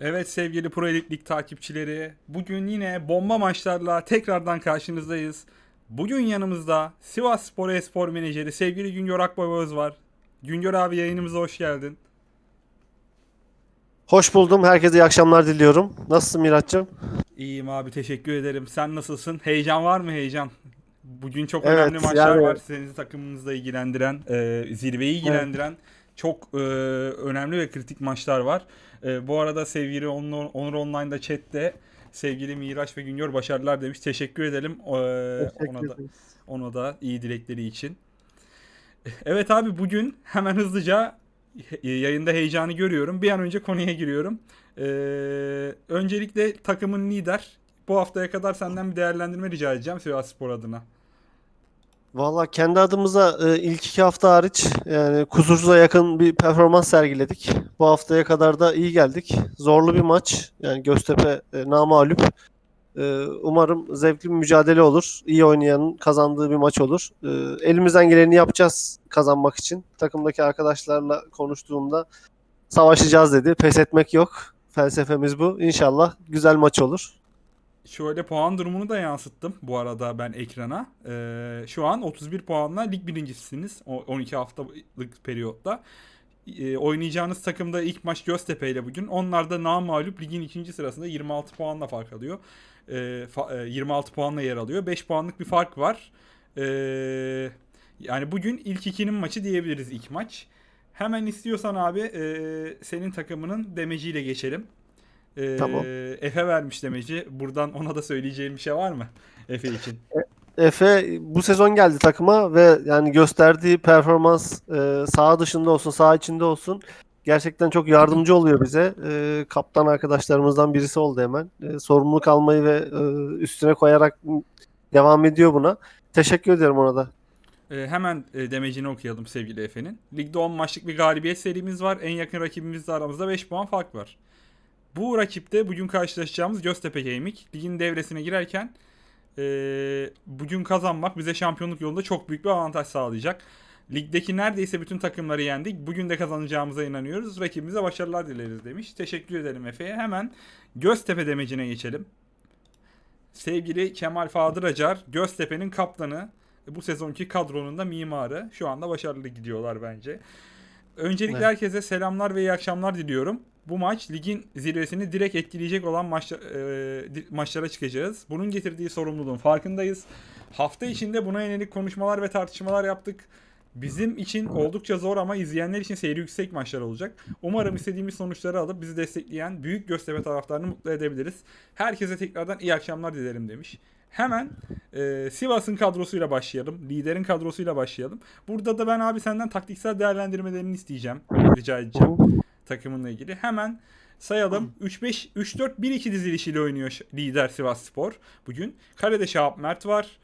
Evet sevgili Pro Elite Lig takipçileri, bugün yine bomba maçlarla tekrardan karşınızdayız. Bugün yanımızda Sivas Spor Espor Menajeri sevgili Güngör Akbaba var. Güngör abi yayınımıza hoş geldin. Hoş buldum. Herkese iyi akşamlar diliyorum. Nasılsın Miraç'cığım? İyiyim abi teşekkür ederim. Sen nasılsın? Heyecan var mı heyecan? Bugün çok Evet, önemli maçlar yani- var. Senin takımınızla ilgilendiren, e, zirveyi ilgilendiren çok e, önemli ve kritik maçlar var. E, bu arada sevgili Onur, Onur Online'da chatte sevgili Miraç ve Güngör başarılar demiş. Teşekkür edelim. E, ona da ona da iyi dilekleri için. Evet abi bugün hemen hızlıca yayında heyecanı görüyorum. Bir an önce konuya giriyorum. Ee, öncelikle takımın lider. Bu haftaya kadar senden bir değerlendirme rica edeceğim Sivas Spor adına. Valla kendi adımıza e, ilk iki hafta hariç yani kusursuza yakın bir performans sergiledik. Bu haftaya kadar da iyi geldik. Zorlu bir maç. Yani Göztepe e, namağlup. E, umarım zevkli bir mücadele olur. İyi oynayanın kazandığı bir maç olur. E, elimizden geleni yapacağız kazanmak için. Takımdaki arkadaşlarla konuştuğumda savaşacağız dedi. Pes etmek yok. Felsefemiz bu. İnşallah güzel maç olur. Şöyle puan durumunu da yansıttım bu arada ben ekrana. Ee, şu an 31 puanla lig birincisiniz o 12 haftalık periyotta. Ee, oynayacağınız takımda ilk maç Göztepe ile bugün. Onlar da namağlup ligin ikinci sırasında 26 puanla fark alıyor. Ee, fa- e, 26 puanla yer alıyor. 5 puanlık bir fark var. Ee, yani bugün ilk ikinin maçı diyebiliriz ilk maç. Hemen istiyorsan abi e, senin takımının demeciyle geçelim. Ee, Tamam. Efe vermiş demeci. Buradan ona da söyleyeceğim bir şey var mı? Efe için. Efe bu sezon geldi takıma ve yani gösterdiği performans e, saha dışında olsun, saha içinde olsun gerçekten çok yardımcı oluyor bize. E, kaptan arkadaşlarımızdan birisi oldu hemen. E, sorumluluk almayı ve e, üstüne koyarak devam ediyor buna. Teşekkür ediyorum ona da. Ee, hemen e, demecini okuyalım sevgili Efe'nin. Ligde 10 maçlık bir galibiyet serimiz var. En yakın rakibimizle aramızda 5 puan fark var. Bu rakipte bugün karşılaşacağımız Göztepe Gaming. Ligin devresine girerken e, bugün kazanmak bize şampiyonluk yolunda çok büyük bir avantaj sağlayacak. Ligdeki neredeyse bütün takımları yendik. Bugün de kazanacağımıza inanıyoruz. Rakibimize başarılar dileriz demiş. Teşekkür ederim Efe'ye. Hemen Göztepe demecine geçelim. Sevgili Kemal Fadır Acar, Göztepe'nin kaptanı. Bu sezonki kadronun da mimarı. Şu anda başarılı gidiyorlar bence. Öncelikle Evet. herkese selamlar ve iyi akşamlar diliyorum. Bu maç ligin zirvesini direkt etkileyecek olan maçla- e, maçlara çıkacağız. Bunun getirdiği sorumluluğun farkındayız. Hafta içinde buna yönelik konuşmalar ve tartışmalar yaptık. Bizim için oldukça zor ama izleyenler için seyri yüksek maçlar olacak. Umarım istediğimiz sonuçları alıp bizi destekleyen büyük Göztepe taraftarını mutlu edebiliriz. Herkese tekrardan iyi akşamlar dilerim demiş. Hemen e, Sivas'ın kadrosuyla başlayalım. Liderin kadrosuyla başlayalım. Burada da ben abi senden taktiksel değerlendirmelerini isteyeceğim. Rica edeceğim takımınla ilgili. Hemen sayalım. 3-5 3-4-1-2 dizilişiyle oynuyor lider Sivas Spor bugün. Kalede Şahap Mert var.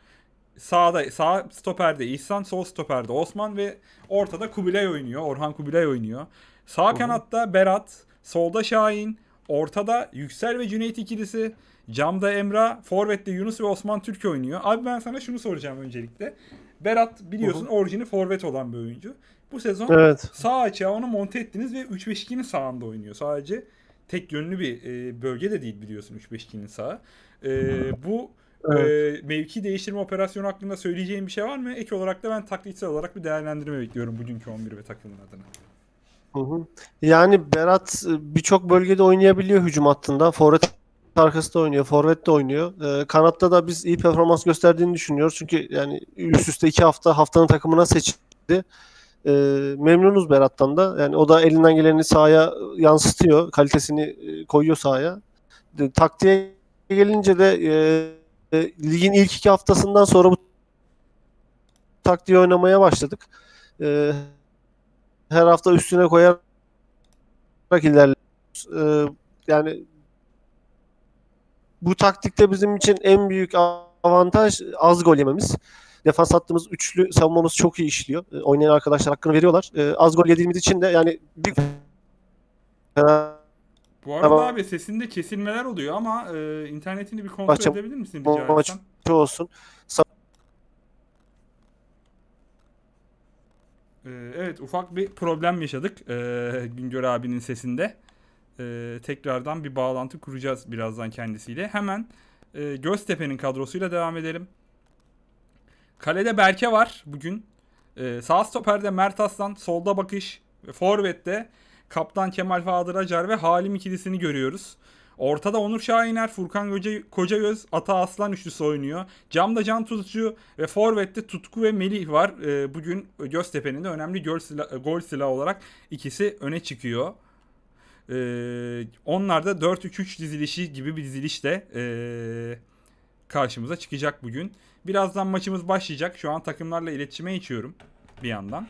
Sağda sağ stoperde İhsan, sol stoperde Osman ve ortada Kubilay oynuyor. Orhan Kubilay oynuyor. Sağ kanatta Berat, solda Şahin, ortada Yüksel ve Cüneyt ikilisi. Camda Emrah, Forvet'te Yunus ve Osman Türk oynuyor. Abi ben sana şunu soracağım öncelikle. Berat biliyorsun orijini forvet olan bir oyuncu. Bu sezon Evet. sağ açığa onu monte ettiniz ve 3-5-2'nin sağında oynuyor. Sadece tek yönlü bir e, bölge de değil biliyorsun 3-5-2'nin sağı. E, bu e, mevki değiştirme operasyonu hakkında söyleyeceğim bir şey var mı? Ek olarak da ben taktiksel olarak bir değerlendirme bekliyorum bugünkü 11 ve takımın adına. Hı hı. Yani Berat birçok bölgede oynayabiliyor hücum hattında. Forvet arkası da oynuyor, forvet de oynuyor. Ee, kanatta da biz iyi performans gösterdiğini düşünüyoruz. Çünkü yani üst üste iki hafta haftanın takımına seçildi. Ee, memnunuz Berat'tan da. Yani o da elinden geleni sahaya yansıtıyor. Kalitesini koyuyor sahaya. De, taktiğe gelince de e, ligin ilk iki haftasından sonra bu taktiği oynamaya başladık. Ee, her hafta üstüne koyarak ilerliyoruz. Ee, yani bu taktikte bizim için en büyük avantaj az gol yememiz. Defans hattımız üçlü savunmamız çok iyi işliyor. Ee, oynayan arkadaşlar hakkını veriyorlar. Ee, az gol yediğimiz için de yani bir Bu arada Tamam. abi sesinde kesilmeler oluyor ama e, internetini bir kontrol Maça- edebilir misin rica maç etsem? olsun. E, evet ufak bir problem yaşadık e, Güngör abinin sesinde. e, tekrardan bir bağlantı kuracağız birazdan kendisiyle. Hemen e, Göztepe'nin kadrosuyla devam edelim. Kalede Berke var bugün. E, sağ stoperde Mert Aslan, solda Bakış, ve Forvet'te Kaptan Kemal Fadır Acar ve Halim ikilisini görüyoruz. Ortada Onur Şahiner, Furkan Koca, Kocagöz, Ata Aslan üçlüsü oynuyor. Camda Can Tutucu ve Forvet'te Tutku ve Melih var. Ee, bugün Göztepe'nin de önemli gol, sila- gol silahı olarak ikisi öne çıkıyor. Ee, onlar da 4-3-3 dizilişi gibi bir dizilişle ee, karşımıza çıkacak bugün. Birazdan maçımız başlayacak. Şu an takımlarla iletişime geçiyorum bir yandan.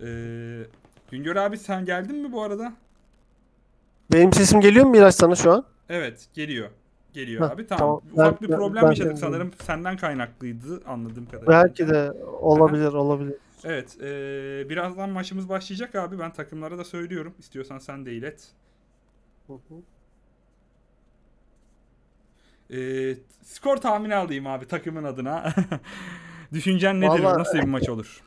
Ee, Güngör abi sen geldin mi bu arada? Benim sesim geliyor mu Miraç sana şu an? Evet geliyor. Geliyor Heh, abi tamam. tamam. Ufak Ben- bir problem ben- yaşadık ben- sanırım. Senden kaynaklıydı anladığım kadarıyla. Belki de olabilir olabilir. Evet. eee, birazdan maçımız başlayacak abi. Ben takımlara da söylüyorum. İstiyorsan sen de ilet. Hı hı. Eee, skor tahmini alayım abi takımın adına. Düşüncen nedir? Vallahi- Nasıl bir maç olur?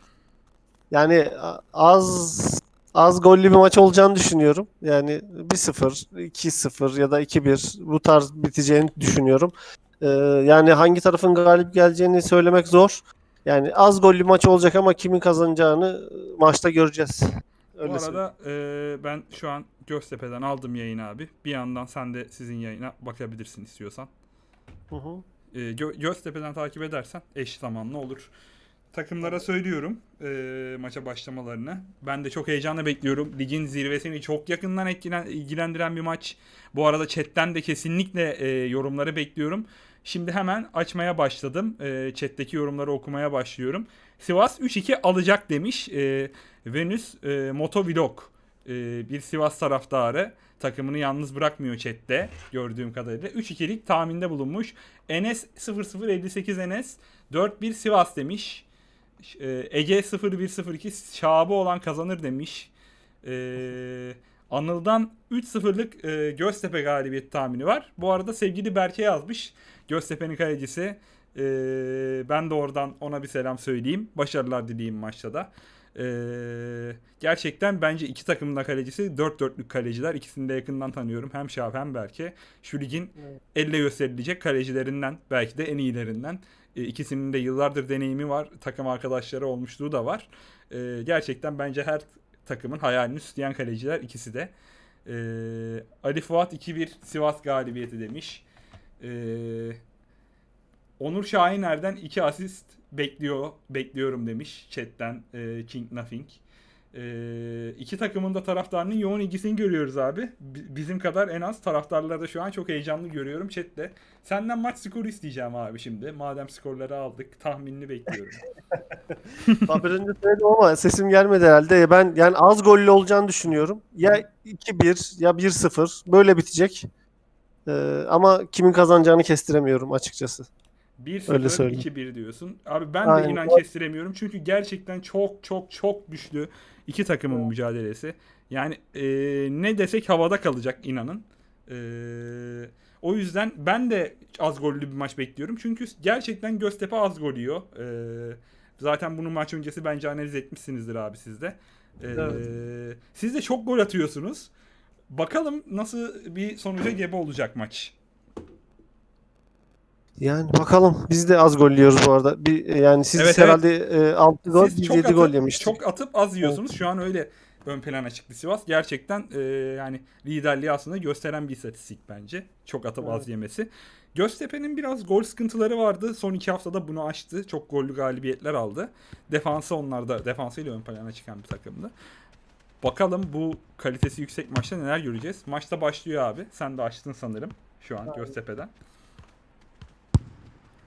Yani az az gollü bir maç olacağını düşünüyorum. Yani 1-0, 2-0 ya da 2-1 bu tarz biteceğini düşünüyorum. Ee, yani hangi tarafın galip geleceğini söylemek zor. Yani az gollü maç olacak ama kimin kazanacağını e, maçta göreceğiz. Öyle Bu arada eee, ben şu an Göztepe'den aldım yayını abi. Bir yandan sen de sizin yayına bakabilirsin istiyorsan. Hı hı. E, Gö- Göztepe'den takip edersen eş zamanlı olur. Takımlara söylüyorum e, maça başlamalarını. Ben de çok heyecanla bekliyorum. Ligin zirvesini çok yakından etkilen, ilgilendiren bir maç. Bu arada chatten de kesinlikle e, yorumları bekliyorum. Şimdi hemen açmaya başladım. E, chat'teki yorumları okumaya başlıyorum. Sivas 3-2 alacak demiş. E, Venüs e, Motovlog e, bir Sivas taraftarı. Takımını yalnız bırakmıyor chatte gördüğüm kadarıyla. 3-2'lik tahminde bulunmuş. Enes 0058 Enes 4-1 Sivas demiş. Ee, Ege 0102 Şahabı olan kazanır demiş. Ee, Anıl'dan 3-0'lık e, Göztepe galibiyeti tahmini var. Bu arada sevgili Berke yazmış. Göztepe'nin kalecisi. Ee, ben de oradan ona bir selam söyleyeyim. Başarılar dileyim maçta da. Ee, gerçekten bence iki takımın da kalecisi dört dörtlük kaleciler. İkisini de yakından tanıyorum. Hem Şahap hem Berke. Şu ligin Evet. elle gösterilecek kalecilerinden belki de en iyilerinden. E, ikisinin de yıllardır deneyimi var. Takım arkadaşları olmuşluğu da var. E, gerçekten bence her takımın hayalini süsleyen kaleciler ikisi de. E, Ali Fuat 2-1 Sivas galibiyeti demiş. E, Onur Şahiner'den 2 asist bekliyor bekliyorum demiş chatten e, King Nothing. E, iki takımın da taraftarının yoğun ilgisini görüyoruz abi. Bi- Bizim kadar en az taraftarları da şu an çok heyecanlı görüyorum chatte. Senden maç skoru isteyeceğim abi şimdi. Madem skorları aldık tahminini bekliyorum. Az önce söyledim ama sesim gelmedi herhalde. Ben yani az gollü olacağını düşünüyorum. Ya 2-1 ya 1-0 böyle bitecek. Ee, ama kimin kazanacağını kestiremiyorum açıkçası. 1-0, Öyle söyleyeyim. 2-1 diyorsun. Abi ben de Aynen. inan kestiremiyorum. Çünkü gerçekten çok çok çok güçlü iki takımın mücadelesi. Yani e, ne desek havada kalacak inanın. E, o yüzden ben de az gollü bir maç bekliyorum. Çünkü gerçekten Göztepe az gol yiyor. E, zaten bunu maç öncesi bence analiz etmişsinizdir abi siz de. E, Evet. Siz de çok gol atıyorsunuz. Bakalım nasıl bir sonuca gebe olacak maç. Yani bakalım. Biz de az gol yiyoruz bu arada. Bir, yani siz Evet, herhalde e, 6 gol, Siz biz çok 7 atıp, gol yemiştik. Çok atıp az yiyorsunuz. Şu an öyle ön plana çıktı Sivas. Gerçekten e, yani liderliği aslında gösteren bir istatistik bence. Çok atıp az Evet. yemesi. Göztepe'nin biraz gol sıkıntıları vardı. Son iki haftada bunu aştı. Çok gollü galibiyetler aldı. Defansı onlarda, defansıyla ön plana çıkan bir takımdı. Bakalım bu kalitesi yüksek maçta neler göreceğiz. Maçta başlıyor abi. Sen de açtın sanırım şu an Göztepe'den.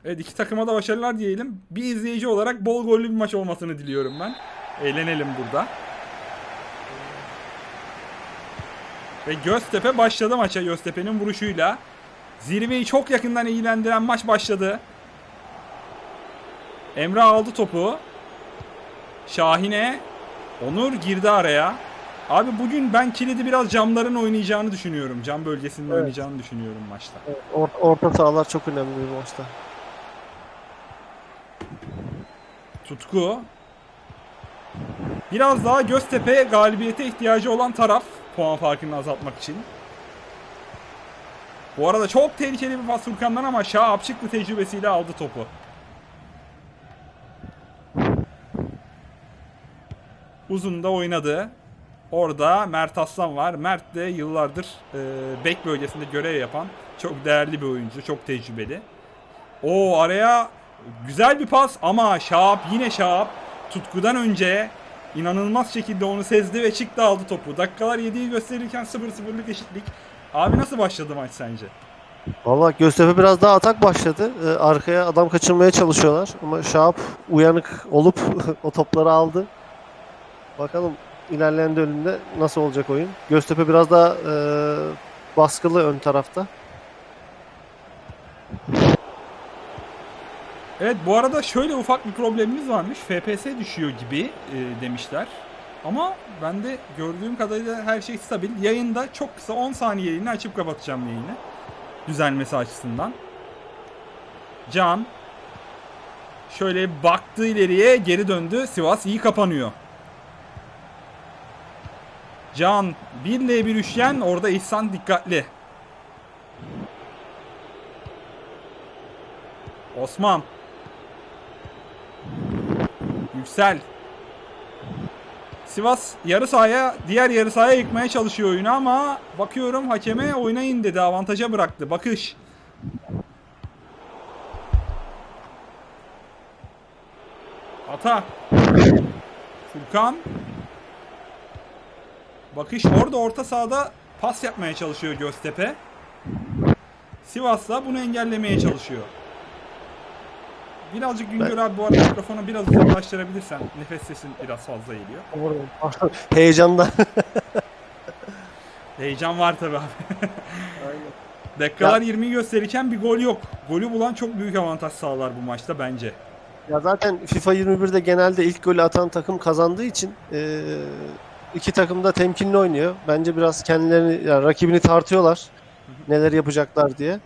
Evet iki takıma da başarılar diyelim. Bir izleyici olarak bol gollü bir maç olmasını diliyorum ben. Eğlenelim burada. Ve Göztepe başladı maça Göztepe'nin vuruşuyla. Zirveyi çok yakından ilgilendiren maç başladı. Emre aldı topu. Şahine. Onur girdi araya. Abi bugün ben kilidi biraz camların oynayacağını düşünüyorum. Cam bölgesinde Evet. oynayacağını düşünüyorum maçta. Evet, or- orta sahalar çok önemli bir maçta. Tutku. Biraz daha Göztepe galibiyete ihtiyacı olan taraf. puan farkını azaltmak için. Bu arada çok tehlikeli bir pas Furkan'dan ama Şahap çıktı tecrübesiyle aldı topu. Uzun da oynadı. Orada Mert Aslan var. Mert de yıllardır e, bek bölgesinde görev yapan çok değerli bir oyuncu. Çok tecrübeli. O araya güzel bir pas ama Şahap yine Şahap tutkudan önce inanılmaz şekilde onu sezdi ve çıktı aldı topu. Dakikalar 7'yi gösterirken 0-0'lık eşitlik. Abi nasıl başladı maç sence? Valla Göztepe biraz daha atak başladı. Ee, arkaya adam kaçırmaya çalışıyorlar. Ama Şahap uyanık olup o topları aldı. Bakalım ilerleyen bölümde nasıl olacak oyun. Göztepe biraz daha e, baskılı ön tarafta. Evet bu arada şöyle ufak bir problemimiz varmış. FPS düşüyor gibi e, demişler. Ama ben de gördüğüm kadarıyla her şey stabil. Yayında çok kısa 10 saniyeliğine açıp kapatacağım yayını. Düzelmesi açısından. Can şöyle baktı ileriye geri döndü. Sivas iyi kapanıyor. Can 1L1 üçgen orada İhsan dikkatli. Osman Yüksel. Sivas yarı sahaya, diğer yarı sahaya yıkmaya çalışıyor oyunu ama bakıyorum hakeme oynayın dedi. Avantaja bıraktı. Bakış. Ata. Furkan. Bakış orada orta sahada pas yapmaya çalışıyor Göztepe. Sivas da bunu engellemeye çalışıyor. Birazcık Güngör abi bu arada mikrofonu biraz uzaklaştırabilirsen nefes sesin biraz fazla geliyor. Heyecanda. Heyecan var tabi abi. Dakikalar 20'yi gösterirken bir gol yok. Golü bulan çok büyük avantaj sağlar bu maçta bence. Ya zaten FIFA 21'de genelde ilk golü atan takım kazandığı için e, iki takım da temkinli oynuyor. Bence biraz kendilerini, yani rakibini tartıyorlar. Neler yapacaklar diye.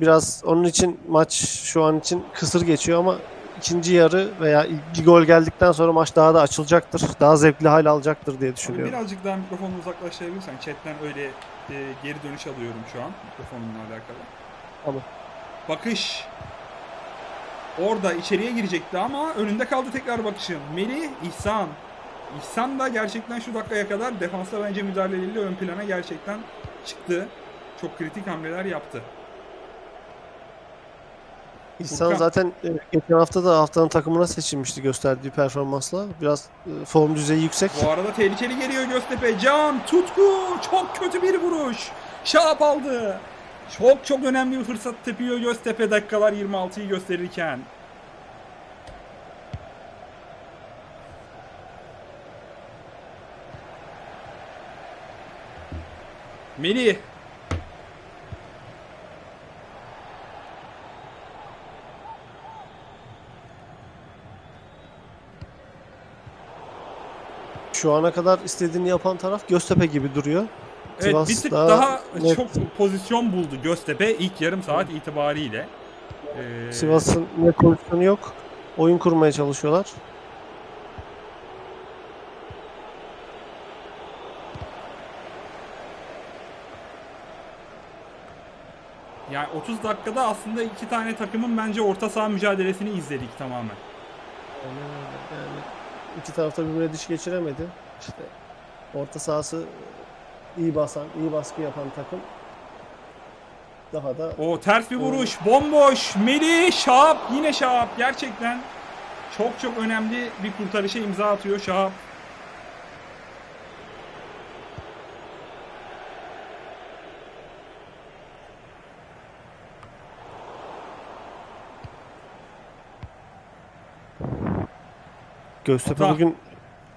Biraz onun için maç şu an için kısır geçiyor ama ikinci yarı veya bir gol geldikten sonra maç daha da açılacaktır. Daha zevkli hal alacaktır diye düşünüyorum. birazcık daha mikrofonu uzaklaştırabilirsen chatten öyle e, geri dönüş alıyorum şu an mikrofonumla alakalı. Tamam. Bakış. Orada içeriye girecekti ama önünde kaldı tekrar bakışın. Melih, İhsan. İhsan da gerçekten şu dakikaya kadar defansta bence müdahaleleriyle ön plana gerçekten çıktı. Çok kritik hamleler yaptı. İhsan Furkan. zaten e, geçen hafta da haftanın takımına seçilmişti gösterdiği performansla. Biraz e, form düzeyi yüksek. Bu arada tehlikeli geliyor Göztepe. Can, tutku. Çok kötü bir vuruş. Şahap aldı. Çok çok önemli bir fırsat tepiyor Göztepe dakikalar 26'yı gösterirken. Melih. Şu ana kadar istediğini yapan taraf Göztepe gibi duruyor. Evet Sivas bir tık daha daha, net. çok pozisyon buldu Göztepe ilk yarım saat itibariyle. Ee, Sivas'ın ne pozisyonu yok. Oyun kurmaya çalışıyorlar. Yani 30 dakikada aslında iki tane takımın bence orta saha mücadelesini izledik tamamen. Yani iki tarafta birbirine diş geçiremedi. İşte orta sahası iyi basan, iyi baskı yapan takım daha da O ters bir vuruş, bomboş. Melih, Şahap, yine Şahap. Gerçekten çok çok önemli bir kurtarışa imza atıyor Şahap. Göztepe Ata. bugün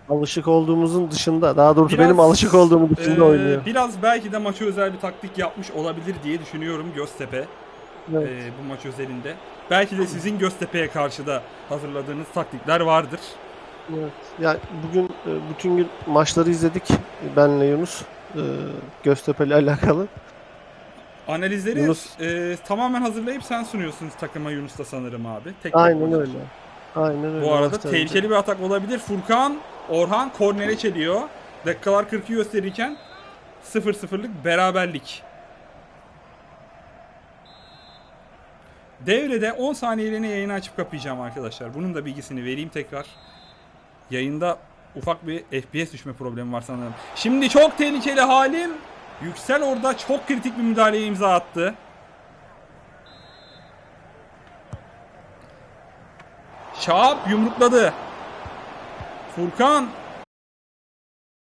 alışık olduğumuzun dışında, daha doğrusu Biraz, benim alışık olduğumun dışında Ee, oynuyor. Biraz belki de maça özel bir taktik yapmış olabilir diye düşünüyorum Göztepe Evet. ee, bu maç özelinde. Belki de sizin Göztepe'ye karşı da hazırladığınız taktikler vardır. Evet. Ya bugün e, bütün gün maçları izledik. Benle Yunus. E, Göztepe ile alakalı. Analizleri Yunus- e, tamamen hazırlayıp sen sunuyorsunuz takıma Yunus'ta sanırım abi. Tek Aynen öyle. Aynen öyle. Bu arada maçtan tehlikeli bir atak olabilir. Furkan, Orhan kornere çeliyor. Dakikalar 40'ı gösterirken 0-0'lık beraberlik. Devrede 10 saniyeliğine yayını açıp kapayacağım arkadaşlar. Bunun da bilgisini vereyim tekrar. Yayında ufak bir FPS düşme problemi var sanırım. Şimdi çok tehlikeli halim. Yüksel orada çok kritik bir müdahaleye imza attı. Şahap yumrukladı. Furkan